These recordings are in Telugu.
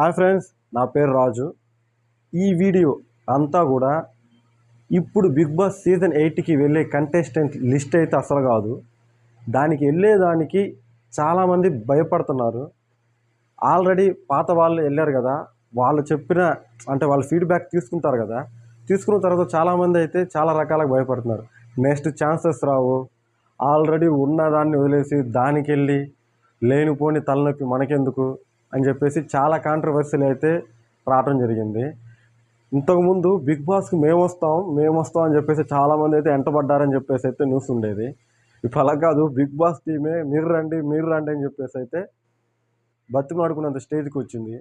హాయ్ ఫ్రెండ్స్ నా పేరు రాజు. ఈ వీడియో అంతా కూడా ఇప్పుడు బిగ్ బాస్ సీజన్ ఎయిట్కి వెళ్ళే కంటెస్టెంట్ లిస్ట్ అయితే అసలు కాదు. దానికి వెళ్ళేదానికి చాలామంది భయపడుతున్నారు. ఆల్రెడీ పాత వాళ్ళు వెళ్ళారు కదా వాళ్ళు చెప్పిన అంటే వాళ్ళ ఫీడ్బ్యాక్ తీసుకుంటారు కదా తీసుకున్న తర్వాత చాలామంది అయితే చాలా రకాలుగా భయపడుతున్నారు. నెక్స్ట్ ఛాన్సెస్ రావు. ఆల్రెడీ ఉన్నదాన్ని వదిలేసి దానికి వెళ్ళి లేనిపోని తలనొప్పి మనకెందుకు? అని చెప్పేసి చాలా కాంట్రవర్సీలు అయితే రావటం జరిగింది. ఇంతకుముందు బిగ్ బాస్కి మేము వస్తాం మేము వస్తాం అని చెప్పేసి చాలామంది అయితే ఎంటబడ్డారని చెప్పేసి అయితే న్యూస్ ఉండేది. ఇప్పుడు అలా కాదు బిగ్ బాస్ టీమే మీరు రండి మీరు రండి అని చెప్పేసి అయితే బతిమాడుకున్నంత స్టేజ్కి వచ్చింది.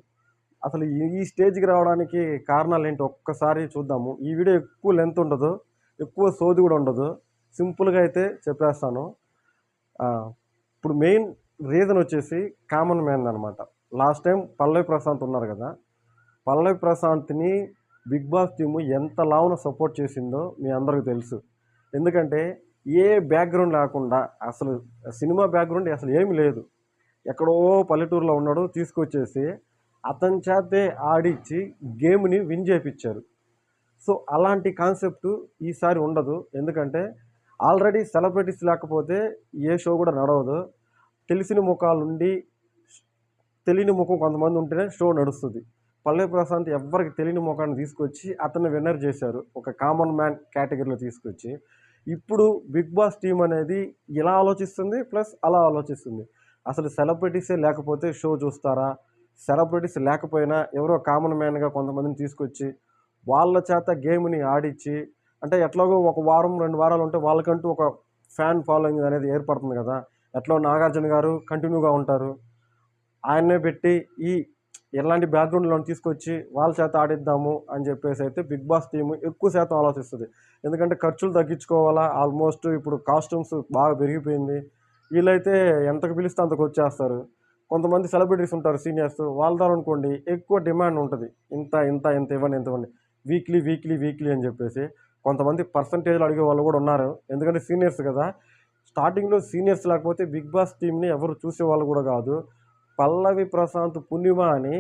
అసలు ఈ ఈ స్టేజ్కి రావడానికి కారణాలు ఏంటి? ఒక్కసారి చూద్దాము. ఈ వీడియో ఎక్కువ లెంత్ ఉండదు ఎక్కువ సోది కూడా ఉండదు. సింపుల్గా అయితే చెప్పేస్తాను. ఇప్పుడు మెయిన్ రీజన్ వచ్చేసి కామన్ మ్యాన్ అనమాట లాస్ట్ టైం పల్లవి ప్రశాంత్ ఉన్నారు కదా. పల్లవి ప్రశాంత్ని బిగ్ బాస్ టీము ఎంత లావున సపోర్ట్ చేసిందో మీ అందరికీ తెలుసు. ఎందుకంటే ఏ బ్యాక్గ్రౌండ్ లేకుండా అసలు సినిమా బ్యాక్గ్రౌండ్ అసలు ఏమీ లేదు. ఎక్కడో పల్లెటూరులో ఉన్నాడు తీసుకొచ్చేసి అతని చేతే ఆడిచ్చి గేమ్ని విన్ చేయించారు సో అలాంటి కాన్సెప్ట్ ఈసారి ఉండదు. ఎందుకంటే ఆల్రెడీ సెలబ్రిటీస్ లేకపోతే ఏ షో కూడా నడవదు. తెలిసిన ముఖాలు ఉండి తెలియని ముఖం కొంతమంది ఉంటేనే షో నడుస్తుంది. పల్లవి ప్రశాంత్ ఎవరికి తెలియని ముఖాన్ని తీసుకొచ్చి అతన్ని విన్నర్ చేశారు. ఒక కామన్ మ్యాన్ కేటగిరీలో తీసుకొచ్చి. ఇప్పుడు బిగ్ బాస్ టీం అనేది ఇలా ఆలోచిస్తుంది ప్లస్ అలా ఆలోచిస్తుంది. అసలు సెలబ్రిటీసే లేకపోతే షో చూస్తారా? సెలబ్రిటీస్ లేకపోయినా ఎవరో కామన్ మ్యాన్గా కొంతమందిని తీసుకొచ్చి వాళ్ళ చేత గేమ్ని ఆడించి అంటే ఎట్లాగో ఒక వారం రెండు వారాలు ఉంటే వాళ్ళకంటూ ఒక ఫ్యాన్ ఫాలోయింగ్ అనేది ఏర్పడుతుంది కదా. ఎట్లా నాగార్జున గారు కంటిన్యూగా ఉంటారు. ఆయన్నే పెట్టి ఈ ఎలాంటి బ్యాక్గ్రౌండ్లో తీసుకొచ్చి వాళ్ళ చేత ఆడిద్దాము అని చెప్పేసి అయితే బిగ్ బాస్ టీము ఎక్కువ శాతం ఆలోచిస్తుంది. ఎందుకంటే ఖర్చులు తగ్గించుకోవాలా ఆల్మోస్ట్ ఇప్పుడు కాస్ట్యూమ్స్ బాగా పెరిగిపోయింది. వీళ్ళైతే ఎంతకు పిలిస్తే అంతకు వచ్చేస్తారు. కొంతమంది సెలబ్రిటీస్ ఉంటారు సీనియర్స్ వాళ్ళ ద్వారా అనుకోండి ఎక్కువ డిమాండ్ ఉంటుంది. ఇంత ఇంత ఇంత ఇవ్వండి ఇంత ఇవ్వండి. వీక్లీ వీక్లీ వీక్లీ అని చెప్పేసి కొంతమంది పర్సంటేజ్లు అడిగే వాళ్ళు కూడా ఉన్నారు. ఎందుకంటే సీనియర్స్ కదా. స్టార్టింగ్లో సీనియర్స్ లేకపోతే బిగ్ బాస్ టీంని ఎవరు చూసేవాళ్ళు కూడా కాదు. పల్లవి ప్రశాంత్ పుణ్యమ అని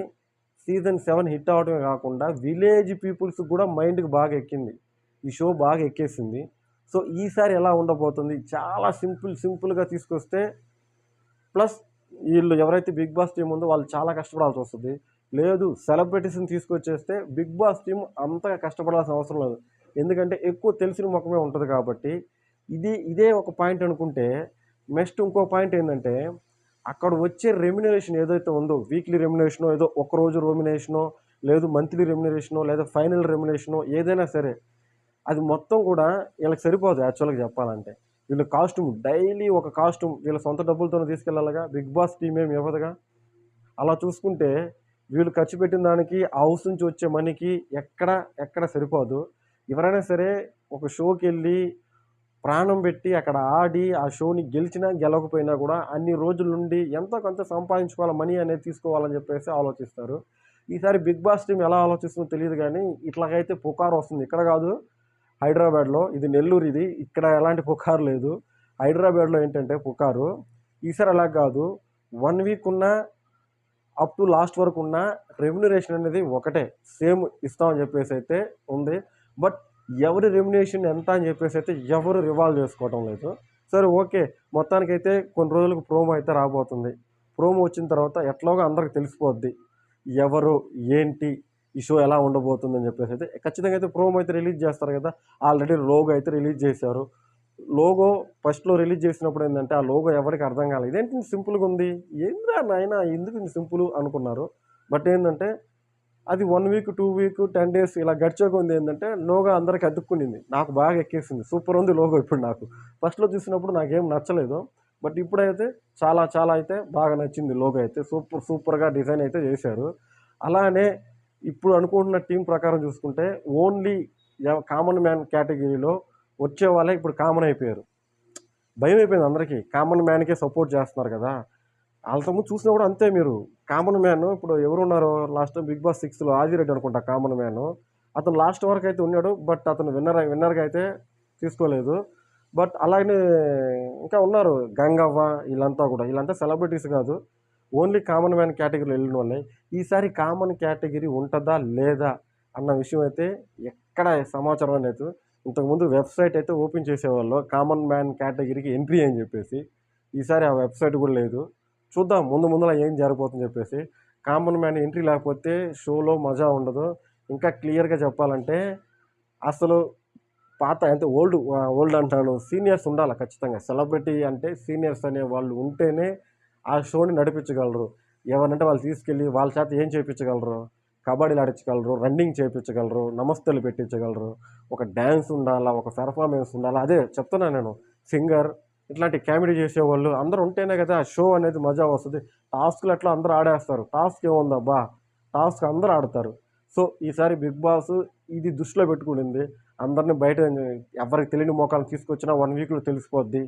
సీజన్ సెవెన్ హిట్ అవడమే కాకుండా విలేజ్ పీపుల్స్ కూడా మైండ్కి బాగా ఎక్కింది. ఈ షో బాగా ఎక్కేసింది. సో ఈసారి ఎలా ఉండబోతుంది? చాలా సింపుల్ సింపుల్గా తీసుకొస్తే ప్లస్ వీళ్ళు ఎవరైతే బిగ్ బాస్ టీం ఉందో వాళ్ళు చాలా కష్టపడాల్సి వస్తుంది. లేదు సెలబ్రిటీస్ని తీసుకొచ్చేస్తే బిగ్ బాస్ టీం అంతగా కష్టపడాల్సిన అవసరం లేదు. ఎందుకంటే ఎక్కువ తెలిసిన ముఖమే ఉంటుంది కాబట్టి. ఇది ఇదే ఒక పాయింట్ అనుకుంటే నెక్స్ట్ ఇంకో పాయింట్ ఏంటంటే అక్కడ వచ్చే రెమ్యునరేషన్ ఏదైతే ఉందో వీక్లీ రెమ్యునరేషనో ఏదో ఒక రోజు రెమ్యునరేషనో లేదు మంత్లీ రెమ్యునరేషనో లేదా ఫైనల్ రెమ్యునరేషనో ఏదైనా సరే అది మొత్తం కూడా వీళ్ళకి సరిపోదు యాక్చువల్గా చెప్పాలంటే. వీళ్ళ కాస్ట్యూమ్ డైలీ ఒక కాస్ట్యూమ్ వీళ్ళ సొంత డబ్బులతోనే తీసుకెళ్ళాలిగా బిగ్ బాస్ టీం ఏమి ఇవ్వదుగా? అలా చూసుకుంటే వీళ్ళు ఖర్చు పెట్టిన దానికి హౌస్ నుంచి వచ్చే మనీకి ఎక్కడ ఎక్కడ సరిపోదు. ఎవరైనా సరే ఒక షోకి వెళ్ళి ప్రాణం పెట్టి అక్కడ ఆడి ఆ షోని గెలిచినా గెలవకపోయినా కూడా అన్ని రోజుల నుండి ఎంతో కొంత సంపాదించుకోవాలి మనీ అనేది తీసుకోవాలని చెప్పేసి ఆలోచిస్తారు. ఈసారి బిగ్ బాస్ టీం ఎలా ఆలోచిస్తుందో తెలియదు కానీ ఇట్లాగైతే పుకారు వస్తుంది. ఇక్కడ కాదు హైదరాబాద్లో. ఇది నెల్లూరు ఇది. ఇక్కడ ఎలాంటి పుకారు లేదు. హైదరాబాద్లో ఏంటంటే పుకారు. ఈసారి అలా కాదు. వన్ వీక్ ఉన్న అప్ టు లాస్ట్ వరకు ఉన్న రెమ్యునరేషన్ అనేది ఒకటే. సేమ్ ఇస్తామని చెప్పేసి అయితే ఉంది. బట్ ఎవరి రెమ్యునేషన్ ఎంత అని చెప్పేసి అయితే ఎవరు రివాల్వ్ చేసుకోవటం లేదు. సరే ఓకే. మొత్తానికైతే కొన్ని రోజులకు ప్రోమో అయితే రాబోతుంది. ప్రోమో వచ్చిన తర్వాత ఎట్లాగో అందరికి తెలిసిపోద్ది. ఎవరు ఏంటి ఈ షో ఎలా ఉండబోతుందని చెప్పేసి అయితే ఖచ్చితంగా అయితే ప్రోమో అయితే రిలీజ్ చేస్తారు కదా. ఆల్రెడీ లోగో అయితే రిలీజ్ చేశారు. లోగో ఫస్ట్లో రిలీజ్ చేసినప్పుడు ఏంటంటే ఆ లోగో ఎవరికి అర్థం కాలేదు. ఇదేంటి సింపుల్గా ఉంది? ఏంద్రా నాయన ఎందుకు ఇంత సింపుల్ అనుకున్నారు? బట్ ఏంటంటే అది one week two week ten days ఇలా గడిచాక ఉంది ఏంటంటే లోగో అందరికి అతుక్కునింది. నాకు బాగా ఎక్కేసింది. సూపర్ ఉంది లోగో ఇప్పుడు నాకు. ఫస్ట్లో చూసినప్పుడు నాకేం నచ్చలేదు. బట్ ఇప్పుడైతే చాలా చాలా అయితే బాగా నచ్చింది లోగో అయితే. సూపర్ సూపర్గా డిజైన్ అయితే చేశారు. అలానే ఇప్పుడు అనుకుంటున్న టీం ప్రకారం చూసుకుంటే ఓన్లీ కామన్ మ్యాన్ కేటగిరీలో వచ్చే వాళ్ళే ఇప్పుడు కామన్ అయిపోయారు. భయం అయిపోయింది అందరికీ కామన్ మ్యాన్కే సపోర్ట్ చేస్తున్నారు కదా. వాళ్ళతో చూసినా కూడా అంతే మీరు. కామన్ మ్యాన్ ఇప్పుడు ఎవరు ఉన్నారో లాస్ట్ టైం బిగ్ బాస్ సిక్స్లో ఆదిరెడ్డి అనుకుంటా కామన్ మ్యాన్. అతను లాస్ట్ వరకు అయితే ఉన్నాడు బట్ అతను విన్నర్ విన్నర్గా అయితే తీసుకోలేదు. బట్ అలాగే ఇంకా ఉన్నారు గంగవ్వ వీళ్ళంతా కూడా. వీళ్ళంతా సెలబ్రిటీస్ కాదు. ఓన్లీ కామన్ మ్యాన్ కేటగిరీలో వెళ్ళిన వాళ్ళే. ఈసారి కామన్ కేటగిరీ ఉంటుందా లేదా అన్న విషయం అయితే ఎక్కడ సమాచారం లేదు. ఇంతకుముందు వెబ్సైట్ అయితే ఓపెన్ చేసేవాళ్ళు కామన్ మ్యాన్ కేటగిరీకి ఎంట్రీ అని చెప్పేసి. ఈసారి ఆ వెబ్సైట్ కూడా లేదు. చూద్దాం ముందు ముందులా ఏం జరగబోతుందని చెప్పేసి. కామన్ మ్యాన్ ఎంట్రీ లేకపోతే షోలో మజా ఉండదు. ఇంకా క్లియర్గా చెప్పాలంటే అసలు పాత అంటే ఓల్డ్ ఓల్డ్ అంటాను సీనియర్స్ ఉండాలి ఖచ్చితంగా. సెలబ్రిటీ అంటే సీనియర్స్ అనే వాళ్ళు ఉంటేనే ఆ షోని నడిపించగలరు. ఎవరంటే వాళ్ళు తీసుకెళ్ళి వాళ్ళ చేత ఏం చేయించగలరు కబడ్డీలు ఆడించగలరు రన్నింగ్ చేయించగలరు నమస్తలు పెట్టించగలరు. ఒక డ్యాన్స్ ఉండాలా ఒక పెర్ఫార్మెన్స్ ఉండాలా అదే చెప్తున్నాను నేను. సింగర్ ఇట్లాంటి కామెడీ చేసేవాళ్ళు అందరూ ఉంటేనే కదా ఆ షో అనేది మజా వస్తుంది. టాస్క్లు అట్లా అందరూ ఆడేస్తారు. టాస్క్ ఏముందబ్బా టాస్క్ అందరూ ఆడతారు. సో ఈసారి బిగ్ బాస్ ఇది దృష్టిలో పెట్టుకునింది. అందరిని బయట ఎవరికి తెలియని మోకాలు తీసుకొచ్చినా వన్ వీక్లో తెలిసిపోద్ది.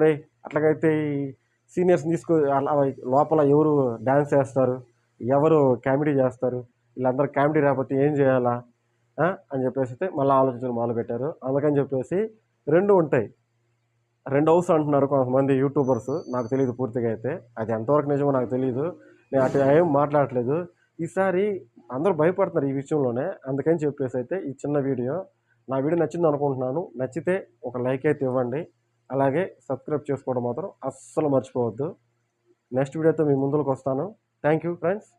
రే అట్లాగైతే ఈ సీనియర్స్ని తీసుకు అలా లోపల ఎవరు డ్యాన్స్ చేస్తారు? ఎవరు కామెడీ చేస్తారు? వీళ్ళందరూ కామెడీ రాకపోతే ఏం చేయాలా? అని చెప్పేసి అయితే మళ్ళీ ఆలోచించడం మొదలుపెట్టారు. అందుకని చెప్పేసి రెండు ఉంటాయి. రెండు హౌస్ అంటున్నారు కొంతమంది యూట్యూబర్స్. నాకు తెలియదు పూర్తిగా అయితే. అది ఎంతవరకు నిజమో నాకు తెలియదు నేను అటు ఏం మాట్లాడట్లేదు. ఈసారి అందరూ భయపడుతున్నారు ఈ విషయంలోనే. అందుకని చెప్పేసి అయితే ఈ చిన్న వీడియో. నా వీడియో నచ్చింది అనుకుంటున్నాను. నచ్చితే ఒక లైక్ అయితే ఇవ్వండి. అలాగే సబ్స్క్రైబ్ చేసుకోవడం మాత్రం అస్సలు మర్చిపోవద్దు. నెక్స్ట్ వీడియోతో మీ ముందుకు వస్తాను. Thank you friends.